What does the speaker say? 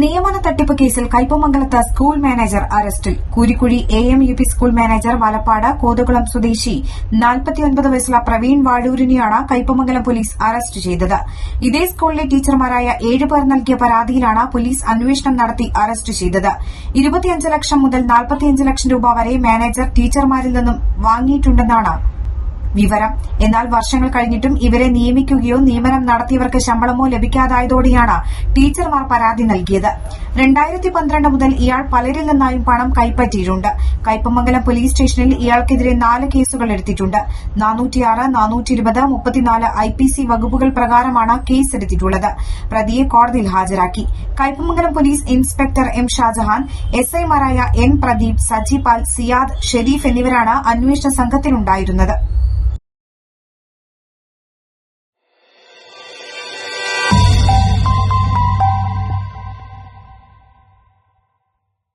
നിയമന തട്ടിപ്പ് കേസിൽ കയ്പമംഗലത്ത് സ്കൂൾ മാനേജർ അറസ്റ്റിൽ. Kurikkuzhi A M U P school manager Valappad Kothakulam സ്വദേശി നാൽപ്പത്തിയൊൻപത് വയസ്സുള്ള പ്രവീൺ വാഴൂരിനെയാണ് കൈപ്പമംഗലം പോലീസ് അറസ്റ്റ് ചെയ്തത്. ഇതേ സ്കൂളിലെ ടീച്ചർമാരായ ഏഴുപേർ നൽകിയ പരാതിയിലാണ് പോലീസ് അന്വേഷണം നടത്തി അറസ്റ്റ് ചെയ്തത്. ഇരുപത്തിയഞ്ച് ലക്ഷം മുതൽ നാൽപ്പത്തിയഞ്ച് ലക്ഷം രൂപ വരെ മാനേജർ ടീച്ചർമാരിൽ നിന്നും വാങ്ങിയിട്ടുണ്ടെന്നാണ് വിവരം. എന്നാൽ വർഷങ്ങൾ കഴിഞ്ഞിട്ടും ഇവരെ നിയമിക്കുകയോ നിയമനം നടത്തിയവർക്ക് ശമ്പളമോ ലഭിക്കാതായതോടെയാണ് ടീച്ചർമാർ പരാതി നൽകിയത്. രണ്ടായിരത്തി പന്ത്രണ്ട് മുതൽ ഇയാൾ പലരിൽ നിന്നായും പണം കൈപ്പറ്റിയിട്ടുണ്ട്. കൈപ്പമംഗലം പോലീസ് സ്റ്റേഷനിൽ ഇയാൾക്കെതിരെ നാല് കേസുകൾ എടുത്തിട്ടുണ്ട്. നാനൂറ്റിയാറ് നാനൂറ്റി ഇരുപത് മുപ്പത്തിനാല് ഐ പി സി വകുപ്പുകൾ പ്രകാരമാണ് കേസ് എടുത്തിട്ടുള്ളത് പ്രതിയെ കോടതിയിൽ ഹാജരാക്കി. Kaipamangalam police inspector M Shajahan S ഐമാരായ എൻ പ്രദീപ് സജിപാൽ സിയാദ് ഷെരീഫ് എന്നിവരാണ് അന്വേഷണ സംഘത്തിലുണ്ടായിരുന്നത്.